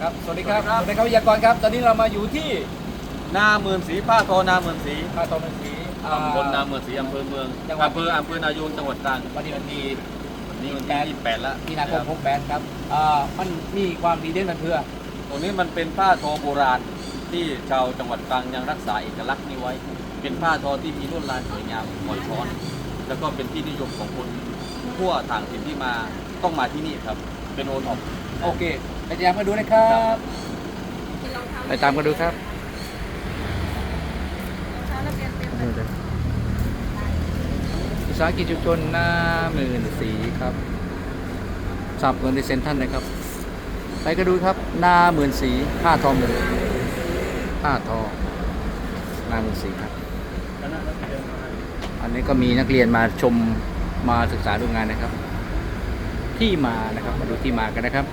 ครับสวัสดีครับสวัสดีครับวิทยากรครับ ตอนนี้เรามาอยู่ที่นาหมื่นสีผ้าทอนาหมื่นสีท่าตองเป็นสีอ่า ตำบลนาหมื่นสีอำเภอเมืองจังหวัด อำเภออำเภอนายูงจังหวัดตรังวันนี้มันดีวันนี้วันที่ยี่สิบแปดแล้วมีนาคมพกแบนครับอ่ามันมีความดีเด่นมันเพื่อตรงนี้มันเป็นผ้าทอโบราณที่ชาวจังหวัดตรังยังรักษาเอกลักษณ์นี้ไว้ เป็นผ้าทอที่มีลวดลายสวยงามหอยช้อน แล้วก็เป็นที่นิยมของคนทั่วต่างถิ่นที่มาต้องมาที่นี่ครับ เป็นโอท็อป โอเคไปตามกันดูนะครับไปตามกันดูครับวิสาหกิจชุมชนหน้าหมื่นสีครับสับเงินในเซ็นทรัลนะครับ ไปกันดูครับหน้าหมื่นสีผ้าทอมือผ้าทอหน้าหมื่นสีครับ อันนี้ก็มีนักเรียนมาชมมาศึกษาดูงานนะครับ ที่มานะครับมาดูที่มากันนะครับ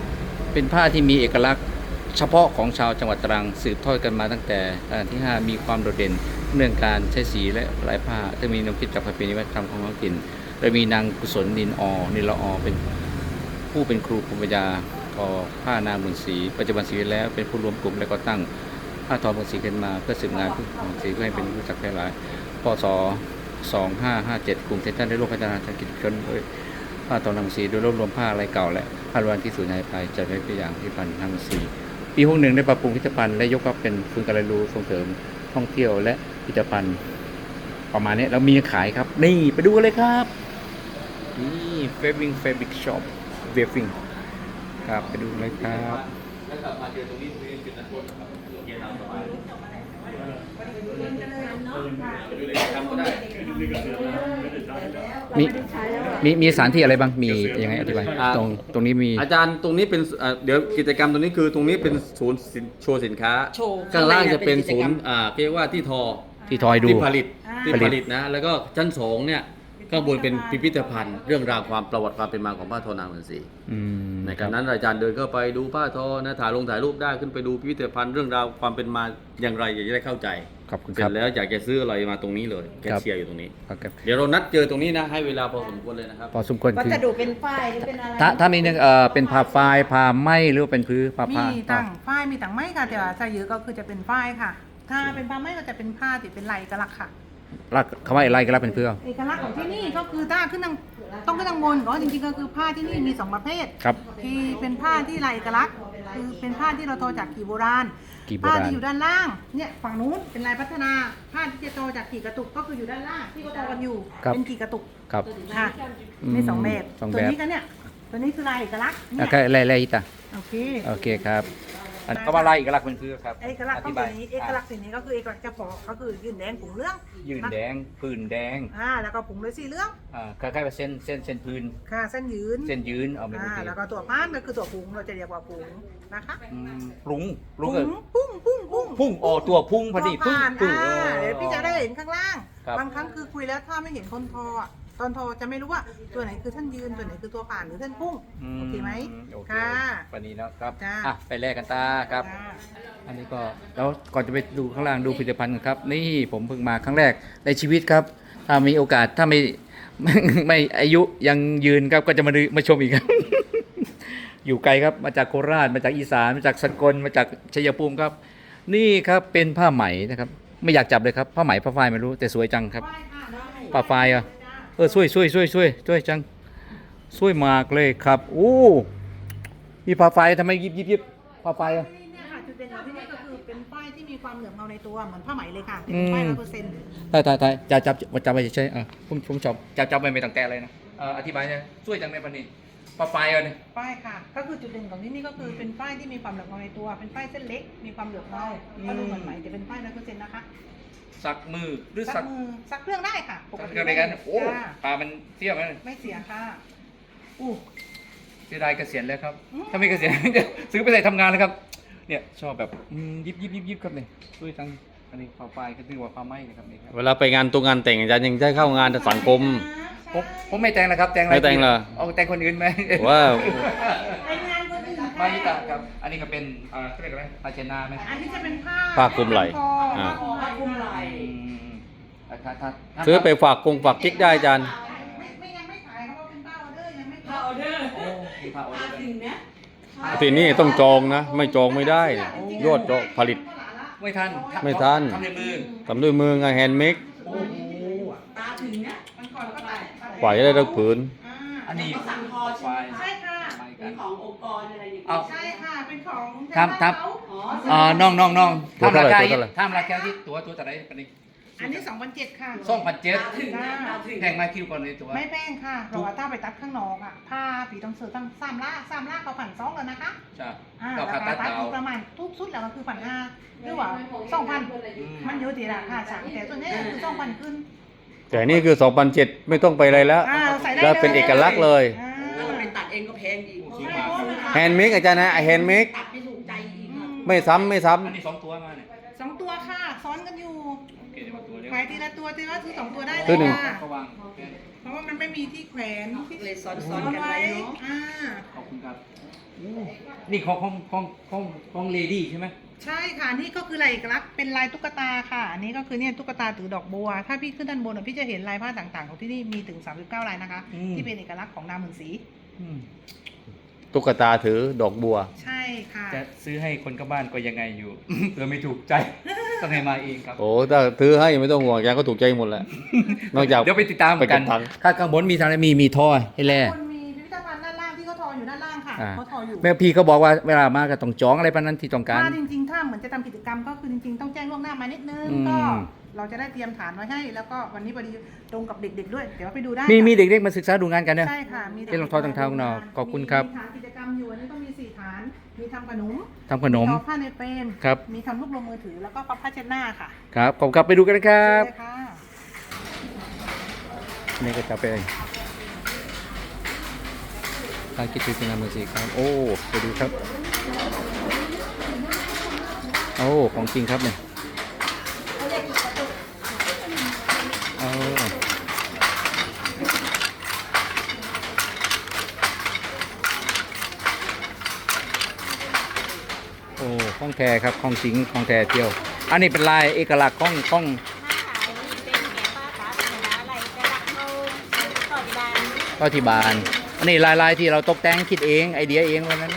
เป็นผ้าที่มีเอกลักษณ์เฉพาะของชาวจังหวัดตรังสืบทอดกันมาตั้งแต่รัชกาลที่ 5 มีความโดดเด่นเรื่องการใช้สีและลายผ้าจะมีแนวคิดจากประเพณีวัฒนธรรมของท้องถิ่นโดยมีนางกุศลนินอนิลออเป็นผู้เป็นครูภูมิปัญญาทอผ้านางบุญศรีปัจจุบันเสีแล้วเป็นผู้รวมกลุ่มและก็ตั้งผ้าทอบุญศรีขึ้นมา เพื่อสืบงานผู้ของศรีเพื่อให้เป็นรู้จักแพร่หลายพศ2557กลุ่มเซ็นทรัลได้ร่วมพัฒนาธุรกิจชุมชนโดย ผ้าทอนังสีโดยรวบรวมผ้าลายเก่าและผ้าล้วนที่สูญหายไปจัดไว้ตัวอย่างที่พันนังสีปีหกหนึ่งได้ปรับปรุงพิพิธภัณฑ์และยกว่าเป็นศูนการเรียนรู้ส่งเสริมท่องเที่ยวและพิพิธภัณฑ์ประมาณนี้เรามีขายครับ นี่ไปดูกันเลยครับ นี่เฟบ i ิงเฟบ r ิกช็อปเวฟิงครับไปดูเลยครับแล้วกลับมาเจอตรงนี้ตรงนี้เป็นนักโทษครับเกียรติสบายดูเลยทำก็ได้ มีมีมีสถานที่อะไรบ้าง มียังไงอธิบายตรงตรงนี้มี อาจารย์ตรงนี้เป็นเอ่อเดี๋ยวกิจกรรมตรงนี้คือตรงนี้เป็นศูนย์สินโชว์สินค้าโชว์ข้างล่างจะเป็นข้างในศูนเป็นย์อ่าเรียกว่าที่ทอที่ทอยดู ที่ผลิตอ่า ที่ผลิตนะ แล้วก็ชั้นสองเนี่ย ข้างบนเป็นพิพิธภัณฑ์ เรื่องราวความประวัติความเป็นมาของผ้าทอนางเมืองศรีอืมในการนั้นอาจารย์เดินเข้าไปดูผ้าทอนะถ่ายลงถ่ายรูปได้ขึ้นไปดูพิพิธภัณฑ์เรื่องราวความเป็นมาอย่างไรอยากจะได้เข้าใจขอบคุณเสคร็รับจแล้วอยากจะซื้ออะไรมาตรงนี้เลยแคชครับ เชียร์อยู่ตรงนี้ ครับเดี๋ยวเรานัดเจอตรงนี้นะให้เวลาพอสมควรเลยนะครับ พอสมควรวัคือสดุเป็นฝ้ายหรือเป็นอะไรถ้าถ้ามีเนี่ยเอ่อเป็นผ้าฝ้ายผ้าไหมหรือว่าเป็นพื้นผ้าผ้ามีต่างฝ้ายมีต่างไม้ค่ะแต่ว่าถ้าเยอะก็คือจะเป็นฝ้ายค่ะ ถ้าเป็นผ้าไหมก็จะเป็นผ้าติดเป็นลายเอกลักษณ์ค่ะ รักคำว่าอะไรก็รับเป็นเพื่อ เอกลักษณ์ของที่นี่ก็คือถ้าขึ้นทางต้องขึ้นทางบนก็จริงๆก็คือผ้าที่นี่มีสองประเภทครับที่เป็นผ้าที่ลายเอกลักษณ์คือเป็นผ้าที่เราทอจากกี่โบราณกี่โบราณ ผ้าที่อยู่ด้านล่างเนี่ยฝั่งนู้นเป็นลายพัฒนาผ้าที่จะทอจากกี่กระตุกก็คืออยู่ด้านล่างที่เขาทอกันอยู่ครับเป็นกี่กระตุกครับ ค่ะอืมมีสองแบบสองตัวแบบนี้กันเนี่ยตัวนี้คือลายเอกลักษณ์เนี่แล้ยวก็อะไรอะไรอีกอะโอเคโอเคครับอันก็ว่าอะไรอีกลักษณ์เป็นเพื่อครับเอกลักษณ์อขอธิงบาตัวยนี้เอกลักษณ์สิ่งนี้ก็คือเอกลักษณ์เฉพาะก็คือยืนแดงผงเหลืองยืนแดงพื้นแดงอ่าแล้วก็ผงด้วยสีเหลืองอ่าคล้ายๆกับเส้นเส้นเส้นพื้นค่ะเส้นยืนเส้นยืนเอาไปอ่าโอเคแล้วก็ตัวพานก็คือตัวผงเราจะเรียกว่าผงนะคะอืมปรุงปรุงผเลยงพุ่งพุ่งพุ่งพุ่งอ๋อตัวพุ่งพอดีตัวพุ่งผ่านพุ่งอ่าอ๋อเดี๋ยวพี่จะได้เห็นข้างล่างครับบางครั้งคือคุยแล้วถ้าไม่เห็นคนทออะ ตอนทอจะไม่รู้ว่าตัวไหนคือท่านยืนตัวไหนคือตัวผ่านหรือท่านพุ่งโอเคไหมโอเคค่ะวันนี้นะครับจ้าอะไปแลกกันตาครับ จ้า อันนี้ก็แล้วก่อนจะไปดูข้างล่างดูผลิตภัณฑ์กันครับ นี่ผมเพิ่งมาครั้งแรกในชีวิตครับ ถ้ามีโอกาสถ้าไม่ ไม่ไม่อายุยังยืนครับก็จะมาดูมาชมอีกครับ อยู่ไกลครับมาจากโคราชมาจากอีสานมาจากสกลมาจากชัยภูมิครับ นี่ครับเป็นผ้าไหมนะครับ ไม่อยากจับเลยครับผ้าไหมผ้าฝ้ายไม่รู้แต่สวยจังครับได้ค่ะได้ผ้าฝ้ายอะ เออช่วยช่วยช่วยช่วยช่วยจังช่วยมากเลยครับโอ้มีผ้าฝ้ายทำไมยิบยิบยิบผ้าฝ้ายอะเนี่ยค่ะจุดเด่นของที่นี่ก็คือเป็นป้ายที่มีความเหลืองเงาในตัวเหมือนผ้าไหมเลยค่ะอืเป็นมป้ายร้อยเปอร์เซ็นต์ใช่ใช่ใช่จับจับจับไปเฉยๆอะผมผมจับจับจับไปไม่ต้องแกะอะไรนะเอ่ออธิบายเนี่ยช่วยจังในปันนี้ปลาไฟอะเนี่ย ป้ายค่ะ ก็คือจุดเด่นของที่นี่ก็คือเป็นป้ายที่มีความเหลืองเงาในตัว เป็นป้ายเส้นเล็กมีความเหลืองเงาก็ดูเหมือนไหมแต่เป็นป้ายร้อยเปอร์เซ็นต์นะคะ สักมือหรือซัสักกมือซักเครื่องได้ค่ะปกสักติเอะไรกันโอ้จ้าปลามันเสี้ยวไหมไม่เสียค่ะอู้ เสียดายเกษียณแล้วครับ อืม ถ้าไม่เกษียณ จะซื้อไปใส่ทำงานเลยครับ เนี่ยชอบแบบอืมยิบยิบยิบยิบครับเนี่ยช่วยจังอันนี้ปลาไฟก็ถือว่าปลาไหม้นะครับนี่ครับเวลาไปงานตัวงานแต่งอาจารย์ยังได้เข้างานสังคม ผมผมไม่แต่งนะครับแต่งอะไรไม่แต่งเหรอ เอาแต่งคนอื่นไหมว้าวไปงานคนอื่น มาค่ะยิตาครับ อันนี้ก็เป็นอ่าเขาเรียกอะไรภาเชนาไหมอันนี้จะเป็นผ้าผ้าคลุมไหล่คออ่าผ้าคลุมไหล่อืมถ้าถ้าถ้าถ้าซื้อไปฝากกงฝากกิ๊กได้อาจารย์ ไม่ไม่ยังไม่ขายเพราะว่าเป็นผ้าออเดอร์ยังไม่ผ้าออเดอร์โอ้มีผ้าออเดอร์ด้วยถึงนะสที่นี่ต้องจองนะไม่จองไม่ได้ยอดจองผลิต ไม่ทันไม่ทัน ทำในมือทำด้วยมือไงแฮนด์เมดโอ้โหตาถึงเนี่ยมันก่อนก็ตัดกว่าจะได้ทั้งผืนอ่าอันนี้ต้องสั่งทอใช่ไหมใช่ค่ะไปกั เป็นนขององค์กรอะไรอย่างเอาเงี้ย ใช่ค่ะ เป็นของครับครับเขาอ๋ออ่าน้องน้องน้องตัวทำราคาเท่าไหร่ตัวเท่าไหร่ทำราคาที่ตัวตัวแต่ไหนปานนี้อันนี้สองพันเจ็ดค่ะ สองพันเจ็ดตาถึงเนี่ยตาถึงแพงมาคิวก่อนเลยตัว ไม่แพงค่ะเพราะว่าถ้าไปตัดข้างนอกอะผ้าผีต้องซื้อตั้งสามล่าสามล่าเขาผ่นสองแล้วนะคะใช่อ่าก็ราขาคาตัดตัดเตาอยู่ประมาณทุกชุดแล้วก็คือพันห้าหรือว่าสองพันมันอยู่ที่ราคาฉางแต่ส่วนใหญ่คือสองพันขึ้นแต่นี่คือ 2,007 ไม่ต้องไปอะไรแล้ว อ่าใส่ได้แล้วเป็นเอกลักษณ์เลย อ่า แฮนด์เมดอาจารย์นะแฮนด์เมดตัดไม่ถูกใจอีกอืมไม่ซ้ำไม่ซ้อันนี้สองตัวมาเนี่ยสองตัวค่ะ ซ้อนกันอยู่โอเคเดี๋ยวมาตัวเดียวขายทีละตัวทีละซื้อสองตัวได้เลตัวยหนึ่งค่ะก็วางโอเคเพราะว่ามันไม่มีที่แขวนที่เลยซ้ซ้ออนนๆกันไว้ไว้เนาะอ่าขอบคุณครับอู้นี่ของของของของของเลดี้ใช่ไหมใช่ค่ะนี่ก็คือลายเอกลักษณ์เป็นลายตุ๊กตาค่ะอันนี้ก็คือเนี่ยตุ๊กตาถือดอกบัว ถ้าพี่ขึ้นด้านบนอะพี่จะเห็นลายผ้าต่างๆ ของที่นี่มีถึง 39ลายนะคะ ที่เป็นเอกลักษณ์ของนามหมื่นสี อืมำ ตุ๊กตาถือดอกบัว ใช่ค่ะ จะซื้อให้คนก็บ้านก็ยังไงอยู่ เผื่อไม่ถูกใจต้องให้มาเองครับ โอ้ถ้าถือให้ไม่ต้องห่วงยางก็ถูกใจหมดแหละนอกจาก เดี๋ยวไปติดตามไปเก็กับนตังค์ ข้างข้างบนมีทางไหนมีมีท่อให้แล่คนมีพิพิธภัณฑ์ด้านล่างที่เขาทออยู่ด้านล่างค่ะอ่าเขาทออยู่แม่พี่เขาบอกว่าเวลามาก็ต้องจองอะไรปานนั้นที่ต้องการถ้าจริง ๆ ถ้าเหมือนจะทำกิจกรรมก็คือจริงๆต้องแจ้งล่วงหน้ามานิดนึงอืม ก็ เราจะได้เตรียมฐานไว้ให้ แล้วก็วันนี้พอดีตรงกับเด็ก ๆ ด้วย เดี๋ยวไปดูได้มีค่ะมีเด็กๆมาศึกษาดูงานกันเนอะ ใช่ค่ะมีด็กเป็นรองเท้าต่างเท้าของเราขอบคุณครับ มีฐานกิจกรรมอยู่อันนี้ก็มีสี่ฐาน มีทำขนมทำขนม ทอผ้าในเฟรมครับ มีทำลูกลงมือถือแล้วก็พับผ้าเช็ดหน้าค่ะครับขอบคุณครับไปดูกันนะครับ เชิญเลยค่ะ นี่ก็จะเป็นการคิดถึงนามมือสีครับ โอ้ไปดูครับ โอ้ของจริงครับเนี่ยโอ้โอ้ของแท้ครับของจริงของแท้เที่ยว อันนี้เป็นลายเอกลักษณ์ของของก็ที่บาน อันนี้ลายลายๆที่เราตกแต่งคิดเองไอเดียเองวันนั้น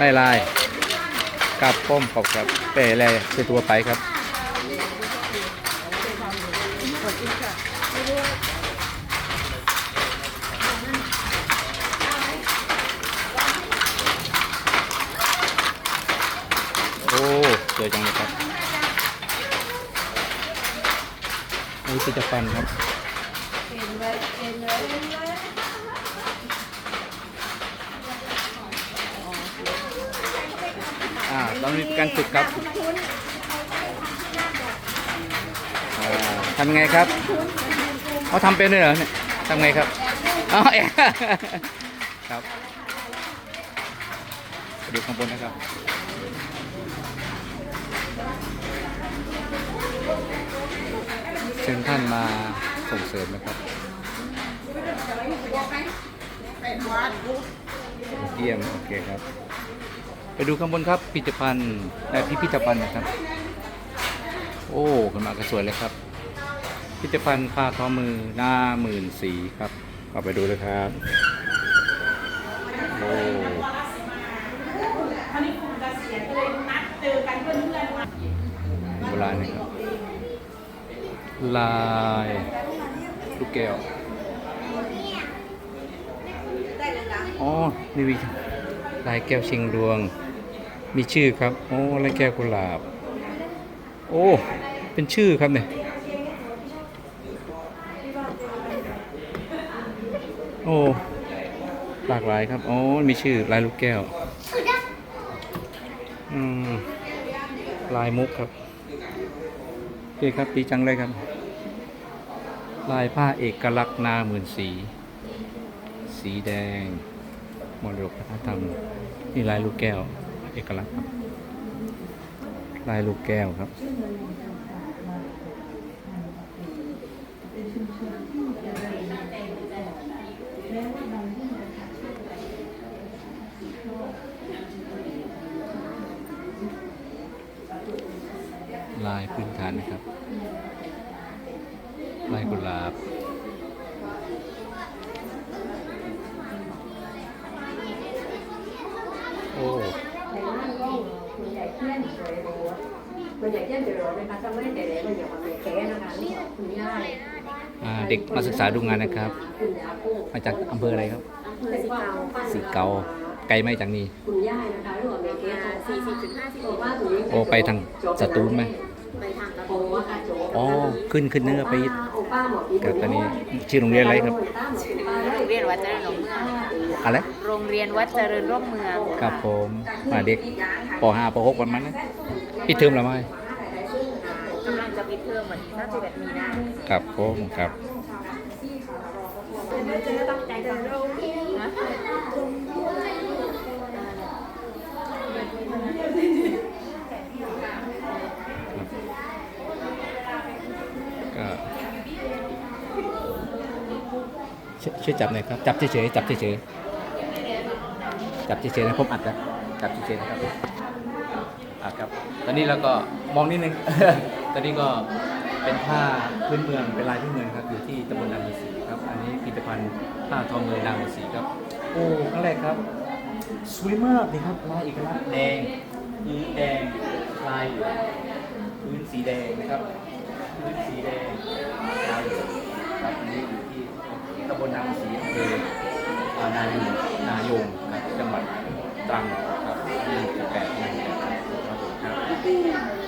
ลายลายกับป้มขอบครับเป๋อะไรเสียตัวไปครับโอ้สวยจังเลยครับนี่พิพิธภัณฑ์ครับ อ่า เรามีการฝึกครับทำไงครับเขาทำเป็นด้วยเหรอเนี่ยทำไงครับอ๋อครับดูข้างบนนะครับเชิญท่านมาส่งเสริมนะครับเยี่ยมโอเคครับ ดูข้างบนครับพิพิธภัณฑ์ในพิพิธภัณฑ์นะครับ โอ้ขึ้นมาก็สวยเลยครับพิพิธภัณฑ์ผ้าทอมือหน้าหมื่นสีครับเข้าไปดูเลยครับโอ้โบราณนะครับลายลูกแก้วอ๋อนี่วิลายแก้วชิงดวง มีชื่อครับโอ้ลายแก้วกุหลาบ โอ้เป็นชื่อครับเนี่ยโอ้หลากหลายครับโอ้มีชื่อลายลูกแก้วอืมลายมุกครับโอเคครับดีจังเลยครับ ลายผ้าเอกลักษณ์นาหมื่นสี สีแดงมรดกวัฒนธรรมนี่ลายลูกแก้ว เอกลักษณ์ครับลายลูกแก้วครับลายพื้นฐานนะครับ ลายกุหลาบ โอ้ เที่ยนโดยรู้คุณใหญ่เที่ยนโดยรู้นะคะจะไม่แต่เด็กมันอย่างมันแก่นะคะนี่คุณย่าอ่าเด็กมาศึกษาดูงานนะครับ คุณย่ากู้มาจากอำเภออะไรครับอำเภอสิเกาสีเกาไกลไหมจากนี้ คุณย่านะคะรวมในเคสสี่สิบถึงห้าสิบว่าตรงโอ้ไปทางสตูลไหมไปทางกระโปงว่ากาโจอ๋อขึ้นขึ้นเนื้อไปกับตอนนี้ชื่อโรงเรียนอะไรครับ ชื่อโรงเรียนวัดเจริญหลงเมือง อะไรโรงเรียนวัดเจริญร่มเมืองครับผมมาเด็กป .5 ป .6 วันมันนะพี่เทอมละไหมกำลังจะปิดเทอมวันที่31มีนาครับผมครับก็ช่วยช่วยจับหน่อยครับ จับเฉยๆจับเฉยๆ จับเฉยๆนะผมอัดนะจับเฉยๆนะครับอะครับ ตอนนี้เราก็มองนิดนึง ตอนนี้ก็เป็นผ้าพื้นเมืองเป็นลายพื้นเมืองครับอยู่ที่ตำบลนางฤาษีครับ อันนี้ผลิตภัณฑ์ผ้าทอมือนางฤาษีครับ โอ้ครั้งแรกครับสวยมากเลยครับลายเอกลักษณ์แดงพื้นแดงลายพื้นสีแดงนะครับพื้นสีแดงลายครับอันนี้อยู่ที่ตำบลนางศรีอำเภอ นายนายงจังหวัดตรังครับหนึ่แปดนึ่ครับ